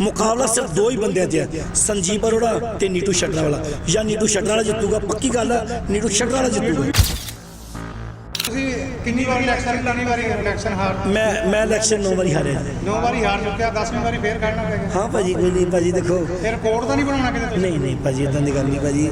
ਮੁਕਾਬਲਾ ਸਿਰਫ ਦੋ ਹੀ ਬੰਦਿਆਂ 'ਚ ਹੈ ਸੰਜੀਵ ਅਰੋੜਾ ਤੇ ਨੀਟੂ ਸ਼ਟਰਾ ਵਾਲਾ। ਜਾਂ ਨੀਟੂ ਸ਼ਟਰਾ ਵਾਲਾ ਜਿੱਤੂਗਾ ਪੱਕੀ ਗੱਲ ਹੈ ਨੀਟੂ ਸ਼ਟਰਾ ਵਾਲਾ ਜਿੱਤੂਗਾ। ਤੁਸੀਂ ਕਿੰਨੀ ਵਾਰੀ ਇਲੈਕਸ਼ਨ ਕਿੰਨੀ ਵਾਰੀ ਇਲੈਕਸ਼ਨ ਹਾਰ ਮੈਂ ਮੈਂ ਇਲੈਕਸ਼ਨ ਨੌ ਵਾਰੀ ਹਾਰਿਆ। ਜੀ। ਨੌ ਵਾਰੀ ਹਾਰ ਚੁੱਕਿਆ 10ਵੀਂ ਵਾਰੀ ਫੇਰ ਖੜਨਾ ਪੈ ਗਿਆ। ਹਾਂ ਭਾਜੀ ਕੋਈ ਨਹੀਂ ਭਾਜੀ ਦੇਖੋ। ਫਿਰ ਕੋਡ ਤਾਂ ਨਹੀਂ ਬਣਾਉਣਾ ਕਿਤੇ ਨਹੀਂ ਨਹੀਂ ਭਾਜੀ ਇਦਾਂ ਦੀ ਗੱਲ ਨਹੀਂ ਭਾਜੀ।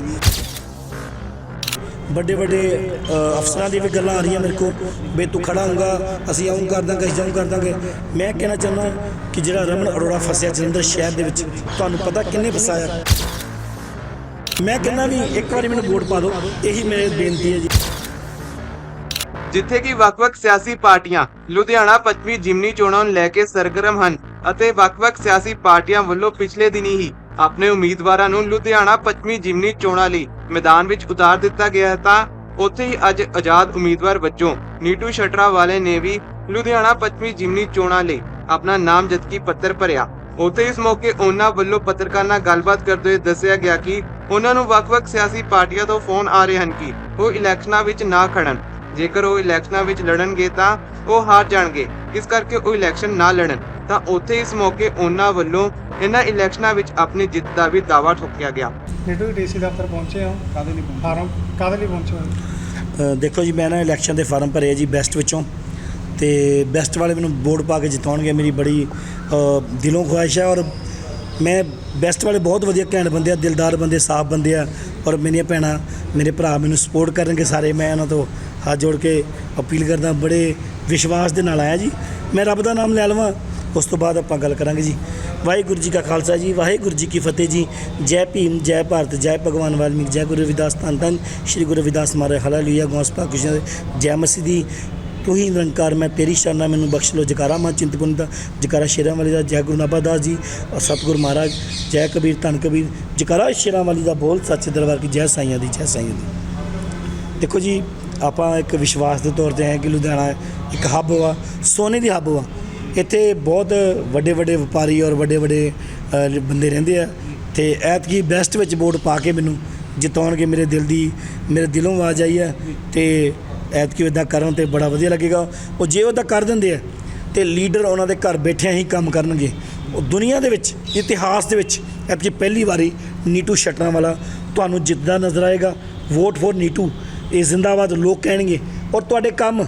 ਵੱਡੇ ਵੱਡੇ ਅਫਸਰਾਂ ਦੀ ਵੀ ਗੱਲਾਂ ਆ ਰਹੀਆਂ ਮੇਰੇ ਕੋਲ, ਵੀ ਤੂੰ ਖੜਾ ਹੋਊਗਾ, ਅਸੀਂ ਆਉਂ ਕਰ ਦਾਂਗੇ ਅਸੀਂ ਜਾਉਂ ਕਰ ਦਾਂਗੇ ਮੈਂ ਕਹਿਣਾ ਚਾਹੁੰਦਾ ਕਿ ਜਿਹੜਾ ਰਮਨ ਅਰੋੜਾ ਫਸਿਆ ਜਲੰਧਰ ਸ਼ਹਿਰ ਦੇ ਵਿੱਚ, ਤੁਹਾਨੂੰ ਪਤਾ ਕਿੰਨੇ ਫਸਾਇਆ? ਮੈਂ ਕਹਿੰਦਾ ਵੀ ਇੱਕ ਵਾਰੀ ਮੈਨੂੰ ਵੋਟ ਪਾ ਦਿਓ, ਇਹੀ ਮੇਰੀ ਬੇਨਤੀ ਹੈ ਜੀ। ਜਿੱਥੇ ਕਿ ਵੱਖ-ਵੱਖ ਸਿਆਸੀ ਪਾਰਟੀਆਂ ਲੁਧਿਆਣਾ ਪੱਛਮੀ ਜਿਮਨੀ ਚੋਣਾਂ ਨੂੰ ਲੈ ਕੇ ਸਰਗਰਮ ਹਨ ਅਤੇ ਵੱਖ-ਵੱਖ ਸਿਆਸੀ ਪਾਰਟੀਆਂ ਵੱਲੋਂ ਪਿਛਲੇ ਦਿਨੀ ਹੀ ਆਪਣੇ ਉਮੀਦਵਾਰਾਂ ਨੂੰ ਲੁਧਿਆਣਾ ਪੱਛਮੀ ਜਿਮਨੀ ਚੋਣਾਂ ਲਈ ਮੈਦਾਨ ਵਿੱਚ ਉਤਾਰ ਦਿੱਤਾ ਗਿਆ ਤਾਂ ਉੱਥੇ ਹੀ ਅੱਜ ਆਜ਼ਾਦ ਉਮੀਦਵਾਰ ਵਜੋਂ ਨੀਟੂ ਸ਼ਟਰਾ ਵਾਲੇ ਨੇ ਵੀ ਲੁਧਿਆਣਾ ਪੱਛਮੀ ਜਿਮਨੀ ਚੋਣਾਂ ਲਈ ਆਪਣਾ ਨਾਮਜ਼ਦਗੀ ਪੱਤਰ ਭਰਿਆ। ਉੱਥੇ ਇਸ ਮੌਕੇ ਉਹਨਾਂ ਵੱਲੋਂ ਪੱਤਰਕਾਰਾਂ ਨਾਲ ਗੱਲਬਾਤ ਕਰਦੇ ਹੋਏ ਦੱਸਿਆ ਗਿਆ ਕਿ ਉਹਨਾਂ ਨੂੰ ਵੱਖ-ਵੱਖ ਸਿਆਸੀ ਪਾਰਟੀਆਂ ਤੋਂ ਫੋਨ ਆ ਰਹੇ ਹਨ ਕਿ ਉਹ ਇਲੈਕਸ਼ਨਾਂ ਵਿੱਚ ਨਾ ਖੜਨ। ਜੇਕਰ ਉਹ ਇਲੈਕਸ਼ਨਾਂ ਵਿੱਚ ਲੜਨਗੇ ਤਾਂ ਉਹ ਹਾਰ ਜਾਣਗੇ। ਇਸ ਕਰਕੇ ਉਹ ਇਲੈਕਸ਼ਨ ਨਾ ਲੜਨ। ਤਾਂ ਉੱਥੇ ਇਸ ਮੌਕੇ ਉਹਨਾਂ ਵੱਲੋਂ ਇਹਨਾਂ ਇਲੈਕਸ਼ਨਾਂ ਵਿੱਚ ਆਪਣੀ ਜਿੱਤ ਦਾ ਵੀ ਦਾਅਵਾ ਠੋਕਿਆ ਗਿਆ। ਨੀਟੂ ਡੀਸੀ ਦਫ਼ਤਰ ਪਹੁੰਚੇ ਹੋ? ਕਾਦੇ ਲਈ ਫਾਰਮ ਕਾਦੇ ਲਈ ਪਹੁੰਚੇ ਹੋ? ਦੇਖੋ ਜੀ ਮੈਂ ਨਾ ਇਲੈਕਸ਼ਨ ਦੇ ਫਾਰਮ ਭਰੇ ਆ ਜੀ ਬੈਸਟ ਵਿੱਚੋਂ। ਤੇ ਬੈਸਟ ਵਾਲੇ ਮੈਨੂੰ ਵੋਟ ਪਾ ਕੇ ਜਿਤਾਉਣਗੇ ਮੇਰੀ ਬੜੀ ਦਿਲੋਂ ਖੁਆਇਸ਼ ਹੈ ਔਰ ਮੈਂ ਬੈਸਟ ਵਾਲੇ ਬਹੁਤ ਵਧੀਆ ਘੈਂਟ ਬੰਦੇ ਆ ਦਿਲਦਾਰ ਬੰਦੇ ਸਾਫ਼ ਬੰਦੇ ਆ ਔਰ ਮੇਰੀਆਂ ਭੈਣਾਂ ਮੇਰੇ ਭਰਾ ਮੈਨੂੰ ਸਪੋਰਟ ਕਰਨਗੇ ਸਾਰੇ ਮੈਂ ਉਹਨਾਂ ਤੋਂ ਹੱਥ ਜੋੜ ਕੇ ਅਪੀਲ ਕਰਦਾ ਬੜੇ ਵਿਸ਼ਵਾਸ ਦੇ ਨਾਲ ਆਇਆ ਜੀ। ਮੈਂ ਰੱਬ ਦਾ ਨਾਮ ਲੈ ਲਵਾਂ। ਉਸ ਤੋਂ ਬਾਅਦ ਆਪਾਂ ਗੱਲ ਕਰਾਂਗੇ ਜੀ। ਵਾਹਿਗੁਰੂ ਜੀ ਕਾ ਖਾਲਸਾ ਜੀ, ਵਾਹਿਗੁਰੂ ਜੀ ਕੀ ਫਤਿਹ ਜੀ। ਜੈ ਭੀਮ, ਜੈ ਭਾਰਤ, ਜੈ ਭਗਵਾਨ ਵਾਲਮੀਕ, ਜੈ ਗੁਰੂ ਰਵਿਦਾਸ ਧੰਨ ਧੰਨ, ਸ਼੍ਰੀ ਗੁਰੂ ਰਵਿਦਾਸ ਮਹਾਰਾਜ, ਹਾਲੇਲੂਇਆ ਗੋਸਪਾ ਕ੍ਰਿਸ਼ਨ ਜੈ। ਮਸੀਹ ਦੀ, ਤੂੰ ਹੀ ਨਿਰੰਕਾਰ, ਮੈਂ ਤੇਰੀ ਸ਼ਰਨਾ, ਮੈਨੂੰ ਬਖਸ਼ ਲੋ ਜਕਾਰਾ ਮਾਂ ਚਿੰਤਪੁਰਨ ਦਾ, ਜਕਾਰਾ ਸ਼ੇਰਾਂ ਵਾਲੀ ਦਾ, ਜੈ ਗੁਰੂ ਨਾਭਾਦਾਸ ਜੀ ਔਰ ਸਤਿਗੁਰ ਮਹਾਰਾਜ, ਜੈ ਕਬੀਰ, ਧੰਨ ਕਬੀਰ, ਜਕਾਰਾ ਸ਼ੇਰਾਂ ਵਾਲੀ ਦਾ ਬੋਲ ਸੱਚੇ ਦਰਬਾਰ ਕੀ, ਜੈ ਸਾਈਆਂ ਦੀ, ਜੈ ਸਾਈਆਂ ਦੀ। ਦੇਖੋ ਜੀ, ਆਪਾਂ ਇੱਕ ਵਿਸ਼ਵਾਸ ਦੇ ਤੌਰ ਤੇ ਹੈ ਕਿ ਲੁਧਿਆਣਾ ਇੱਕ ਹੱਬ ਵਾ, ਸੋਨੇ ਦੀ ਹੱਬ ਵਾ। ਇੱਥੇ ਬਹੁਤ ਵੱਡੇ ਵੱਡੇ ਵਪਾਰੀ ਔਰ ਵੱਡੇ ਵੱਡੇ ਬੰਦੇ ਰਹਿੰਦੇ ਆ। ਤੇ ਐਤਕੀ ਬੈਸਟ ਵਿੱਚ ਵੋਟ ਪਾ ਕੇ ਮੈਨੂੰ ਜਿਤਾਉਣਗੇ ਮੇਰੇ ਦਿਲ ਦੀ, ਮੇਰੇ ਦਿਲੋਂ ਆਵਾਜ਼ ਆਈ ਹੈ ਤੇ ਐਤਕੀ ਇਦਾਂ ਕਰਨ ਤੇ ਬੜਾ ਵਧੀਆ ਲੱਗੇਗਾ। ਉਹ ਜੇ ਉਹਦਾ ਕਰ ਦਿੰਦੇ ਆ, ਤੇ ਲੀਡਰ ਉਹਨਾਂ ਦੇ ਘਰ ਬੈਠਿਆਂ ਹੀ ਕੰਮ ਕਰਨਗੇ। ਉਹ ਦੁਨੀਆ ਦੇ ਵਿੱਚ, ਇਤਿਹਾਸ ਦੇ ਵਿੱਚ ਐਤਕੀ ਪਹਿਲੀ ਵਾਰੀ ਨੀਟੂ ਸ਼ਟਰਾਂ ਵਾਲਾ ਤੁਹਾਨੂੰ ਜਿੱਤਦਾ ਨਜ਼ਰ ਆਏਗਾ। Vote for Neetu. ਇਹ ਜ਼ਿੰਦਾਬਾਦ ਲੋਕ ਕਹਿਣਗੇ। ਔਰ ਤੁਹਾਡੇ ਕੰਮ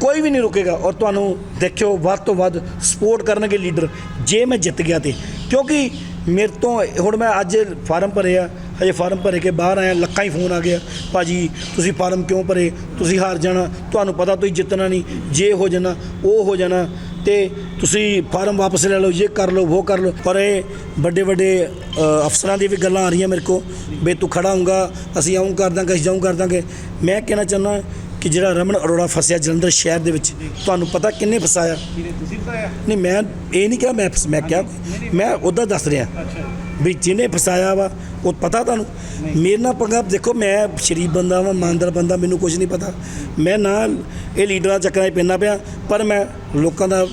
ਕੋਈ ਵੀ ਨਹੀਂ ਰੁਕੇਗਾ ਔਰ ਤੁਹਾਨੂੰ ਦੇਖਿਓ ਵੱਧ ਤੋਂ ਵੱਧ ਸਪੋਰਟ ਕਰਨਗੇ ਲੀਡਰ ਜੇ ਮੈਂ ਜਿੱਤ ਗਿਆ ਤੇ। ਕਿਉਂਕਿ ਮੇਰੇ ਤੋਂ ਹੁਣ ਮੈਂ ਅੱਜ ਫਾਰਮ ਭਰੇ ਆ, ਹਜੇ ਫਾਰਮ ਭਰੇ ਕੇ ਬਾਹਰ ਆਇਆ, ਲੱਖਾਂ ਹੀ ਫੋਨ ਆ ਗਿਆ ਭਾਜੀ, ਤੁਸੀਂ ਫਾਰਮ ਕਿਉਂ ਭਰੇ? ਤੁਸੀਂ ਹਾਰ ਜਾਣਾ, ਤੁਹਾਨੂੰ ਪਤਾ ਤੁਸੀਂ ਜਿੱਤਣਾ ਨਹੀਂ, ਜੇ ਹੋ ਜਾਣਾ, ਉਹ ਹੋ ਜਾਣਾ। ਤੇ ਤੁਸੀਂ ਫਾਰਮ ਵਾਪਸ ਲੈ ਲਓ, ਇਹ ਕਰ ਲਓ, ਉਹ ਕਰ ਲਓ। ਪਰ ਇਹ ਵੱਡੇ ਵੱਡੇ ਅਫਸਰਾਂ ਦੀ ਵੀ ਗੱਲਾਂ ਆ ਰਹੀਆਂ ਮੇਰੇ ਕੋ ਵੀ ਤੂੰ ਖੜਾ ਹੋਊਗਾ, ਅਸੀਂ ਆਉਂ ਕਰ ਦਾਂਗੇ, ਅਸੀਂ ਜਾਉਂ ਕਰ ਦਾਂਗੇ। ਮੈਂ ਕਹਿਣਾ ਚਾਹੁੰਦਾ ਕਿ ਜਿਹੜਾ ਰਮਨ ਅਰੋੜਾ ਫਸਿਆ ਜਲੰਧਰ ਸ਼ਹਿਰ ਦੇ ਵਿੱਚ ਤੁਹਾਨੂੰ ਪਤਾ ਕਿੰਨੇ ਫਸਾਇਆ? ਤੁਸੀਂ ਨਹੀਂ ਮੈਂ ਇਹ ਨਹੀਂ ਕਿਹਾ ਮੈਂ ਮੈਂ ਕਿਹਾ ਮੈਂ ਉਹਦਾ ਦੱਸ ਰਿਹਾ। ਵੀ ਜਿਹਨੇ ਫਸਾਇਆ ਵਾ ਉਹ ਪਤਾ ਤੁਹਾਨੂੰ? ਮੇਰੇ ਨਾਲ ਪੰਗਾ ਦੇਖੋ ਮੈਂ ਸ਼ਰੀਫ ਬੰਦਾ ਵਾਂ ਇਮਾਨਦਾਰ ਬੰਦਾ ਮੈਨੂੰ ਕੁਝ ਨਹੀਂ ਪਤਾ। ਮੈਂ ਨਾ ਇਹ ਲੀਡਰਾਂ ਚੱਕਰਾਂ 'ਚ ਪੈਂਦਾ ਪਿਆ ਪਰ ਮੈਂ ਲੋਕਾਂ ਦਾ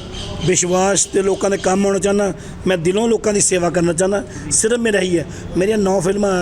ਵਿਸ਼ਵਾਸ ਤੇ ਲੋਕਾਂ ਦੇ ਕੰਮ ਆਉਣਾ ਚਾਹੁੰਦਾ ਮੈਂ ਦਿਲੋਂ ਲੋਕਾਂ ਦੀ ਸੇਵਾ ਕਰਨਾ ਚਾਹੁੰਦਾ ਸਿਰਫ ਮੇਰਾ ਹੀ ਹੈ। ਮੇਰੀਆਂ ਨੌ ਫਿਲਮਾਂ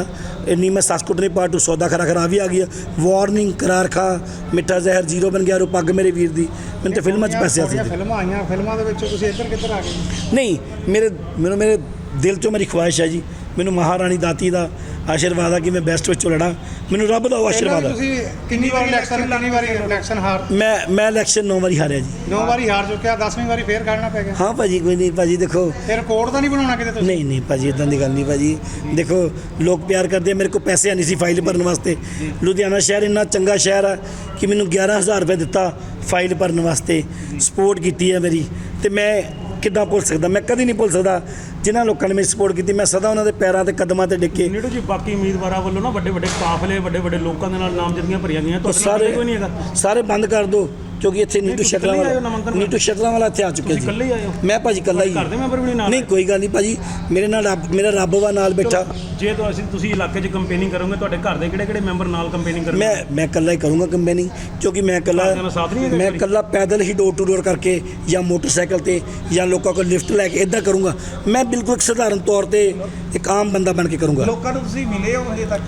ਇੰਨੀ ਮੈਂ ਸਸਕੁੱਟਨੀ ਪਾਰਟ ਟੂ ਸੌਦਾ ਖਰਾ ਖਰਾ ਵੀ ਆ ਗਈ ਵਾਰਨਿੰਗ ਕਰਾਰ ਖਾ ਮਿੱਠਾ ਜ਼ਹਿਰ ਜ਼ੀਰੋ ਬਣ ਗਿਆ ਰੋ ਪੱਗ ਮੇਰੇ ਵੀਰ ਦੀ। ਮੈਨੂੰ ਤੇ ਫਿਲਮਾਂ 'ਚ ਪੈਸੇ ਆਉਂਦੇ ਫਿਲਮਾਂ ਆਈਆਂ ਫਿਲਮਾਂ ਦੇ ਵਿੱਚ ਤੁਸੀਂ ਇੱਧਰ ਕਿੱਧਰ ਆ ਗਏ? ਨਹੀਂ ਮੇਰੇ ਮੈਨੂੰ ਮੇਰੇ ਦਿਲ ਚੋਂ ਮੇਰੀ ਖੁਆਇਸ਼ ਹੈ ਜੀ। ਮੈਨੂੰ ਮਹਾਰਾਣੀ ਦਾਤੀ ਦਾ ਆਸ਼ੀਰਵਾਦ ਆ ਕਿ ਮੈਂ ਬੈਸਟ ਵਿੱਚੋਂ ਲੜਾਂ। ਮੈਨੂੰ ਰੱਬ ਦਾ ਉਹ ਆਸ਼ੀਰਵਾਦ ਆ। ਤੁਸੀਂ ਕਿੰਨੀ ਵਾਰੀ ਇਲੈਕਸ਼ਨ ਕਿੰਨੀ ਵਾਰੀ ਇਲੈਕਸ਼ਨ ਹਾਰ ਮੈਂ ਮੈਂ ਇਲੈਕਸ਼ਨ ਨੌ ਵਾਰੀ ਹਾਰਿਆ ਜੀ। ਨੌ ਵਾਰੀ ਹਾਰ ਚੁੱਕਿਆ 10ਵੀਂ ਵਾਰੀ ਫੇਰ ਖੜਨਾ ਪੈ ਗਿਆ। ਹਾਂ ਭਾਜੀ ਕੋਈ ਨਹੀਂ ਭਾਜੀ ਦੇਖੋ। ਫਿਰ ਕੋਡ ਤਾਂ ਨਹੀਂ ਬਣਾਉਣਾ ਕਿਤੇ ਤੁਸੀਂ? ਨਹੀਂ ਨਹੀਂ ਭਾਜੀ ਇਦਾਂ ਦੀ ਗੱਲ ਨਹੀਂ ਭਾਜੀ। ਦੇਖੋ ਲੋਕ ਪਿਆਰ ਕਰਦੇ ਆ ਮੇਰੇ ਕੋਲ ਪੈਸੇ ਨਹੀਂ ਸੀ ਫਾਈਲ ਭਰਨ ਵਾਸਤੇ। ਲੁਧਿਆਣਾ ਸ਼ਹਿਰ ਇੰਨਾ ਚੰਗਾ ਸ਼ਹਿਰ ਆ ਕਿ ਮੈਨੂੰ 11000 ਰੁਪਏ ਦਿੱਤਾ ਫਾਈਲ ਭਰਨ ਵਾਸਤੇ। ਸਪੋਰਟ ਕੀਤੀ ਹੈ ਮੇਰੀ। ਤੇ ਮੈਂ ਕਿੱਦਾਂ ਭੁੱਲ ਸਕਦਾ? ਮੈਂ ਕਦੀ ਨਹੀਂ ਭੁੱਲ ਸਕਦਾ ਜਿਨ੍ਹਾਂ ਲੋਕਾਂ ਨੇ ਮੇਰੀ ਸਪੋਰਟ ਕੀਤੀ। ਮੈਂ ਸਦਾ ਉਹਨਾਂ ਦੇ ਪੈਰਾਂ ਤੇ ਕਦਮਾਂ ਤੇ ਡਿੱਕੇ ਨੀਟੂ ਜੀ ਬਾਕੀ ਉਮੀਦਵਾਰਾਂ ਵੱਲੋਂ ਨਾ ਵੱਡੇ ਵੱਡੇ ਕਾਫਲੇ ਵੱਡੇ ਵੱਡੇ ਲੋਕਾਂ ਦੇ ਨਾਲ ਨਾਮਜ਼ਦਗੀਆਂ ਭਰੀਆਂ ਗਈਆਂ। ਤੁਹਾਡੇ ਨਾਲ ਕੋਈ ਨਹੀਂ ਹੈਗਾ। ਸਾਰੇ ਬੰਦ ਕਰ ਦਿਓ ਕਿਉਂਕਿ ਇੱਥੇ ਨੀਟੂ ਸ਼ਕਲਾਂ ਵਾਲਾ ਨੀਟੂ ਸ਼ਕਲਾਂ ਵਾਲਾ ਇੱਥੇ ਆ ਚੁੱਕਿਆ ਜੀ। ਮੈਂ ਭਾਜੀ ਇਕੱਲਾ ਹੀ ਨਹੀਂ ਨਾਲ ਨਹੀਂ ਕੋਈ ਗੱਲ ਨਹੀਂ ਭਾਜੀ ਮੇਰੇ ਨਾਲ ਮੇਰਾ ਰੱਬ ਵਾ ਨਾਲ ਬੈਠਾ। ਜੇ ਤੁਸੀਂ ਤੁਸੀਂ ਇਲਾਕੇ 'ਚ ਕੰਪੇਨਿੰਗ ਕਰੋਗੇ ਤੁਹਾਡੇ ਘਰ ਦੇ ਕਿਹੜੇ ਕਿਹੜੇ ਮੈਂਬਰ ਨਾਲ ਕੰਪੇਨਿੰਗ ਕਰਨਗੇ ਮੈਂ ਮੈਂ ਇਕੱਲਾ ਹੀ ਕਰੂੰਗਾ ਕੰਪੇਨਿੰਗ ਕਿਉਂਕਿ ਮੈਂ ਇਕੱਲਾ ਮੈਂ? ਇਕੱਲਾ ਪੈਦਲ ਹੀ ਡੋਰ ਟੂ ਡੋਰ ਕਰਕੇ ਜਾਂ ਮੋਟਰਸਾਈਕਲ ਤੇ ਜਾਂ ਲੋਕਾਂ ਕੋਲ ਲਿਫਟ ਲੈ ਕੇ ਇਦਾਂ ਕਰੂੰਗਾ। ਮੈਂ ਬਿਲਕੁਲ ਇੱਕ ਸਧਾਰਨ ਤੌਰ ਤੇ ਇੱਕ ਆਮ ਬੰਦਾ ਬਣ ਕੇ ਕਰੂੰਗਾ। ਲੋਕਾਂ ਨੂੰ ਤੁਸੀਂ ਮਿਲੇ ਹੋ ਹਜੇ ਤੱਕ?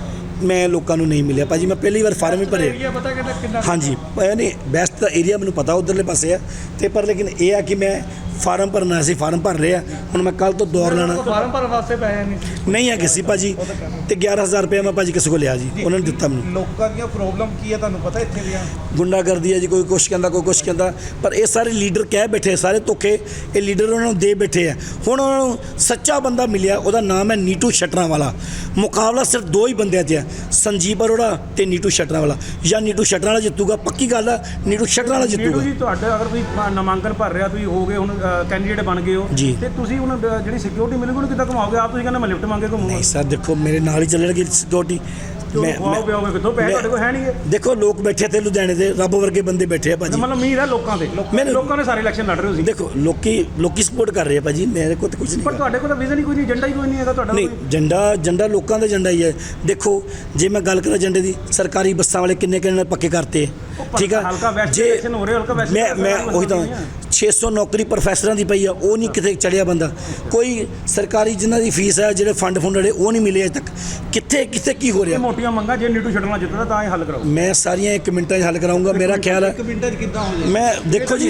ਮੈਂ ਲੋਕਾਂ ਨੂੰ ਨਹੀਂ ਮਿਲਿਆ। ਭਾਜੀ ਮੈਂ ਪਹਿਲੀ ਵਾਰ ਫਾਰਮ ਹੀ ਭਰੇ। ਪਤਾ ਕਿੰਨਾ ਕਿੰਨਾ ਹਾਂਜੀ ਇਹ ਨਹੀਂ ਬੈਸਟ ਏਰੀਆ ਮੈਨੂੰ ਪਤਾ ਉਧਰਲੇ ਪਾਸੇ ਆ। ਤੇ ਪਰ ਲੇਕਿਨ ਇਹ ਆ ਕਿ ਮੈਂ ਫਾਰਮ ਭਰਨਾ ਸੀ ਫਾਰਮ ਭਰ ਰਿਹਾ। ਹੁਣ ਮੈਂ ਕੱਲ ਤੋਂ ਦੌਰ ਲੈਣਾ। ਫਾਰਮ ਭਰਨ ਵਾਸਤੇ ਪੈਸੇ ਨਹੀਂ ਨਹੀਂ ਆ ਕਿਸੇ ਭਾਜੀ। ਤੇ 11000 ਰੁਪਏ ਮੈਂ ਭਾਜੀ ਕਿਸੇ ਕੋਲ ਲਿਆ ਜੀ। ਉਹਨਾਂ ਨੇ ਦਿੱਤਾ ਮੈਨੂੰ। ਲੋਕਾਂ ਦੀਆਂ ਪ੍ਰੋਬਲਮ ਕੀ ਹੈ ਤੁਹਾਨੂੰ ਪਤਾ ਇੱਥੇ ਦੀਆਂ? ਗੁੰਡਾਗਰਦੀ ਹੈ ਜੀ ਕੋਈ ਕੁਛ ਕਹਿੰਦਾ ਕੋਈ ਕੁਛ ਕਹਿੰਦਾ। ਪਰ ਇਹ ਸਾਰੇ ਲੀਡਰ ਕਹਿ ਬੈਠੇ ਸਾਰੇ ਧੋਖੇ। ਇਹ ਲੀਡਰ ਉਹਨਾਂ ਨੂੰ ਦੇ ਬੈਠੇ ਆ। ਹੁਣ ਉਹਨਾਂ ਨੂੰ ਸੱਚਾ ਬੰਦਾ ਮਿਲਿਆ ਉਹਦਾ ਨਾਮ ਹੈ ਨੀਟੂ ਸ਼ਟਰਾਂ ਵਾਲਾ ਮੁਕਾਬਲਾ ਸਿਰਫ ਦੋ ਹੀ ਬੰਦਿਆਂ 'ਚ ਹੈ ਸੰਜੀਵ ਅਰੋੜਾ ਤੇ ਨੀਟੂ ਸ਼ਟਰਾਂ ਵਾਲਾ ਜਾਂ ਨੀਟੂ ਸ਼ਟਰਾਂ ਵਾਲਾ ਜਿੱਤੂਗਾ ਪੱਕੀ ਗੱਲ ਆ ਨੀਟੂ ਸ਼ਟਰਾਂ ਵਾਲਾ ਨੀਟੂ ਜਿੱਤੂਗਾ। ਜੀ ਤੁਹਾਡੇ ਅਗਰ ਤੁਸੀਂ ਨਾਮਾਂਕਨ ਭਰ ਰਿਹਾ ਤੁਸੀਂ ਹੋ ਗਏ ਹੁਣ ਕੈਂਡੀਡੇਟ ਬਣ ਗਏ ਹੋ। ਜੀ। ਤੇ ਤੁਸੀਂ ਹੁਣ ਜਿਹੜੀ ਸਿਕਿਉਰਿਟੀ ਮਿਲੂਗੀ ਉਹਨੂੰ ਕਿੱਦਾਂ ਘੁਮਾਓਗੇ? ਆਪ ਤੁਸੀਂ ਕਹਿੰਦੇ ਮੈਂ ਲਿਫਟ ਮੰਗੇ ਘੁਮਾਉਂਗਾ ਨਹੀਂ ਸਰ ਦੇਖੋ ਮੇਰੇ ਨਾਲ ਹੀ ਚੱਲਣਗੇ ਸਿਕਿਉਰਿਟੀ ਮੈਂ ਖਵਾਓ ਮੈਂ- ਪਿਆਓਗੇ ਕਿੱਥੋਂ ਪੈਸੇ ਮੈਂ- ਤੁਹਾਡੇ ਕੋਲ ਹੈ ਨਹੀਂ ਗੇ ਦੇਖੋ ਲੋਕ ਬੈਠੇ ਤੇ ਲੁਧਿਆਣੇ ਦੇ ਰੱਬ ਵਰਗੇ ਬੰਦੇ ਬੈਠੇ ਆ ਭਾਜੀ। ਮਤਲਬ ਉਮੀਦ ਹੈ ਲੋਕਾਂ ਤੇ ਮੈਨੂੰ- ਲੋਕਾਂ ਨੇ ਸਾਰੇ ਇਲੈਕਸ਼ਨ ਲੜ ਰਹੇ ਹੋ ਸੀ ਦੇਖੋ ਲੋਕੀ ਲੋਕੀ ਸਪੋਰਟ ਕਰ ਰਹੇ ਆ ਭਾਜੀ ਮੇਰੇ ਕੋਲ ਤਾਂ ਕੁਝ ਨਹੀਂ ਪਰ। ਤੁਹਾਡੇ ਕੋਲ ਤਾਂ ਵਿਜ਼ਨ ਹੀ ਕੋਈ ਨਹੀਂ ਏਜੰਡਾ ਹੀ ਕੋਈ ਨਹੀਂ ਹੈਗਾ ਤੁਹਾਡਾ ਨਹੀਂ। ਝੰਡਾ ਝੰਡਾ ਲੋਕਾਂ ਦਾ ਝੰਡਾ ਹੀ ਹੈ। ਦੇਖੋ ਜੇ ਮੈਂ ਗੱਲ ਕਰਾਂ ਝੰਡੇ ਦੀ ਸਰਕਾਰੀ ਬੱਸਾਂ ਵਾਲੇ ਕਿੰਨੇ ਕਿੰਨੇ ਪੱਕੇ ਕਰਤੇ। ਪਰ ਠੀਕ ਆ? ਹਲਕਾ ਵੈਸਟ election ਹੋ ਰਹੇ, ਹਲਕਾ ਵੈਸਟ ਮੈਂ election ਮੈਂ ਉਹੀ ਤਾਂ ਬੱਸਾਂ ਨਹੀਂ 600 ਨੌਕਰੀ ਪ੍ਰੋਫੈਸਰਾਂ ਦੀ ਪਈ ਆ ਉਹ ਨਹੀਂ ਕਿਤੇ ਚੜਿਆ ਬੰਦਾ। ਕੋਈ ਸਰਕਾਰੀ ਜਿਨ੍ਹਾਂ ਦੀ ਫੀਸ ਹੈ ਜਿਹੜੇ ਫੰਡ ਫੁੰਡ ਜਿਹੜੇ ਉਹ ਨਹੀਂ ਮਿਲੇ ਅਜੇ ਤੱਕ। ਕਿੱਥੇ ਕਿੱਥੇ ਕੀ ਹੋ ਰਿਹਾ? ਮੋਟੀਆਂ ਮੰਗਾਂ ਜੇ ਨੀਟੂ ਛੱਡਣਾ ਜਿੱਤਦਾ ਤਾਂ ਇਹ ਹੱਲ ਕਰਾਓ। ਮੈਂ ਸਾਰੀਆਂ ਇੱਕ ਮਿੰਟਾਂ 'ਚ ਹੱਲ ਕਰਾਉਂਗਾ ਮੇਰਾ ਖਿਆਲ ਹੈ ਇੱਕ ਮਿੰਟਾਂ 'ਚ ਕਿੱਦਾਂ ਹੋ ਜਾਏ ਮੈਂ ਦੇਖੋ ਜੀ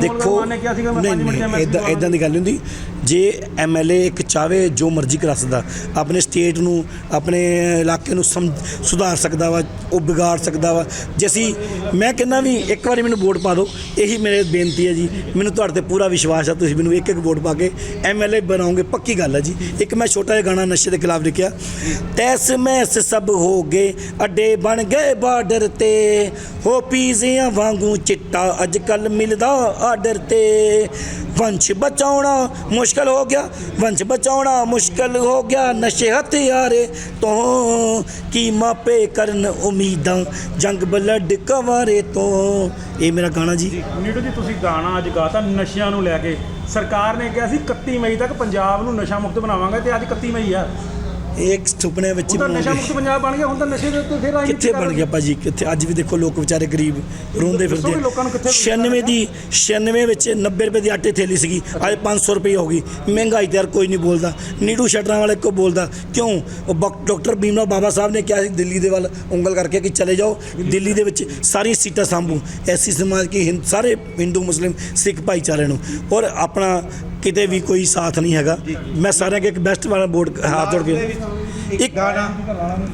ਦੇਖੋ ਨਹੀਂ ਇਦਾਂ ਇਦਾਂ ਦੀ ਗੱਲ ਹੁੰਦੀ। ਜੇ ਐਮਐਲਏ ਇੱਕ ਚਾਵੇ ਜੋ ਮਰਜ਼ੀ ਕਰਾ ਸਕਦਾ, ਆਪਣੇ ਸਟੇਟ ਨੂੰ, ਆਪਣੇ ਇਲਾਕੇ ਨੂੰ ਸਮ- ਸੁਧਾਰ ਸਕਦਾ ਵਾ, ਉਹ ਵਿਗਾੜ ਸਕਦਾ ਵਾ। ਜੇ ਅਸੀਂ, ਮੈਂ ਕਹਿੰਦਾ ਵੀ ਇੱਕ ਵਾਰੀ ਮੈਨੂੰ ਵੋਟ ਪਾ ਦਿਓ, ਇਹੀ ਮੇਰੇ ਬੇਨਤੀ ਹੈ ਜੀ। ਮੈਨੂੰ ਤੁਹਾਡੇ ਤੇ ਪੂਰਾ ਵਿਸ਼ਵਾਸ ਆ, ਤੁਸੀਂ ਮੈਨੂੰ ਇੱਕ ਇੱਕ ਵੋਟ ਪਾ ਕੇ ਐਮਐਲਏ ਬਣਾਓਗੇ, ਪੱਕੀ ਗੱਲ ਹੈ ਜੀ। ਇੱਕ ਮੈਂ ਛੋਟਾ ਜਿਹਾ ਗਾਣਾ ਨਸ਼ੇ ਦੇ ਖਿਲਾਫ ਲਿਖਿਆ, ਤੈਸ ਮੈਸ ਸਭ ਹੋ ਗਏ, ਅੱਡੇ ਬਣ ਗਏ ਬਾਰਡਰ ਤੇ, ਹੋ ਪੀਜ਼ਿਆਂ ਵਾਂਗੂ ਚਿੱਟਾ, ਅੱਜ ਕੱਲ ਮਿਲਦਾ ਆਰਡਰ ਤੇ। ਵੰਸ਼ ਬਚਾਉਣਾ ਮੁਸ਼ਕਲ ਹੋ ਗਿਆ। ਵੰਸ਼ ਬਚਾਉਣਾ ਮੁਸ਼ਕਲ ਹੋ ਗਿਆ। ਨਸ਼ੇ ਹਥਿਆਰੇ ਤੋਂ ਕੀ ਮਾਪੇ ਕਰਨ ਉਮੀਦਾਂ? ਜੰਗ ਬਲੱਡ ਕਵਾਰੇ ਤੋਂ। ਇਹ ਮੇਰਾ ਗਾਣਾ ਜੀ। ਨੀਟੂ ਜੀ, ਤੁਸੀਂ ਗਾਣਾ ਅੱਜ ਗਾਤਾ ਨਸ਼ਿਆਂ ਨੂੰ ਲੈ ਕੇ। ਸਰਕਾਰ ਨੇ ਕਿਹਾ ਸੀ 31 ਮਈ ਤੱਕ ਪੰਜਾਬ ਨੂੰ ਨਸ਼ਾ ਮੁਕਤ ਬਣਾਵਾਂਗੇ ਤੇ ਅੱਜ 31 ਮਈ ਆ। ਇਹ ਇੱਕ ਸੁਪਨੇ ਵਿੱਚ ਹੁਣ ਤਾਂ ਨਸ਼ਾ ਮੁਕਤ ਪੰਜਾਬ ਬਣ ਗਿਆ ਹੁਣ ਤਾਂ ਨਸ਼ੇ ਦੇ ਉੱਤੇ ਫਿਰ ਰਾਜਨੀਤੀ ਕਿੱਥੇ ਬਣ ਗਿਆ ਭਾਜੀ? ਕਿੱਥੇ? ਅੱਜ ਵੀ ਦੇਖੋ ਲੋਕ ਵਿਚਾਰੇ ਗਰੀਬ ਰੋਂਦੇ ਫਿਰਦੇ ਵੀ ਲੋਕਾਂ ਨੂੰ ਕਿੱਥੇ 96 ਦੀ 96 ਵਿੱਚ 90 ਰੁਪਏ ਦੀ ਆਟੇ ਥੈਲੀ ਸੀਗੀ ਅੱਜ 500 ਰੁਪਏ ਹੋ ਗਈ। ਮਹਿੰਗਾਈ ਤੇ ਯਾਰ ਕੋਈ ਨਹੀਂ ਬੋਲਦਾ। ਨੀਟੂ ਸ਼ਟਰਾਂ ਵਾਲੇ ਕੋ ਬੋਲਦਾ। ਕਿਉਂ? ਉਹ ਬਕ- ਡਾਕਟਰ ਭੀਮਰਾਵ ਬਾਬਾ ਸਾਹਿਬ ਨੇ ਕਿਹਾ ਸੀ ਦਿੱਲੀ ਦੇ ਵੱਲ ਉਂਗਲ ਕਰਕੇ ਕਿ ਚਲੇ ਜਾਓ। ਦਿੱਲੀ ਦੇ ਵਿੱਚ ਸਾਰੀ ਸੀਟਾਂ ਸੰਭੂ। ਐਸੀ ਸਮਾਜ ਕੀ ਹਿੰਦ ਸਾਰੇ ਹਿੰਦੂ ਮੁਸਲਿਮ ਸਿੱਖ ਭਾਈਚਾਰੇ ਨੂੰ। ਔਰ ਆਪਣਾ ਕਿਤੇ ਵੀ ਕੋਈ ਸਾਥ ਨਹੀਂ ਹੈਗਾ। ਮੈਂ ਸਾਰਿਆਂ ਕੇ ਇੱਕ ਬੈਸਟ ਵਾਲਾ ਬੋਰਡ ਹੱਥ ਜੋੜ ਕੇ ਇੱਕ ਗਾਣਾ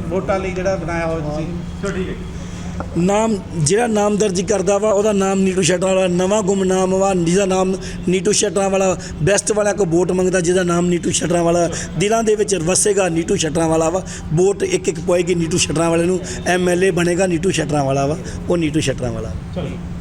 ਵੋਟਾਂ ਲਈ ਜਿਹੜਾ ਬਣਾਇਆ ਹੋਇਆ ਤੁਸੀਂ। ਠੀਕ ਨਾਮ ਜਿਹੜਾ ਨਾਮ ਦਰਜ ਕਰਦਾ ਵਾ ਉਹਦਾ ਨਾਮ ਨੀਟੂ ਸ਼ਟਰਾਂ ਵਾਲਾ ਨਵਾਂ ਗੁੰਮਨਾਮ ਵਾ ਜਿਹਦਾ ਨਾਮ ਨੀਟੂ ਸ਼ਟਰਾਂ ਵਾਲਾ ਬੈਸਟ ਵਾਲਿਆਂ ਕੋ ਵੋਟ ਮੰਗਦਾ ਜਿਹਦਾ ਨਾਮ ਨੀਟੂ ਸ਼ਟਰਾਂ ਵਾਲਾ ਦਿਲਾਂ ਦੇ ਵਿੱਚ ਵਸੇਗਾ ਨੀਟੂ ਸ਼ਟਰਾਂ ਵਾਲਾ ਵਾ ਵੋਟ ਇੱਕ ਇੱਕ ਪੋਏਗੀ ਨੀਟੂ ਸ਼ਟਰਾਂ ਵਾਲੇ ਨੂੰ ਐਮਐਲਏ ਬਣੇਗਾ ਨੀਟੂ ਸ਼ਟਰਾਂ ਵਾਲਾ ਵਾ ਉਹ ਨੀਟੂ ਸ਼ਟਰਾਂ ਵਾਲਾ। ਚਲੋ।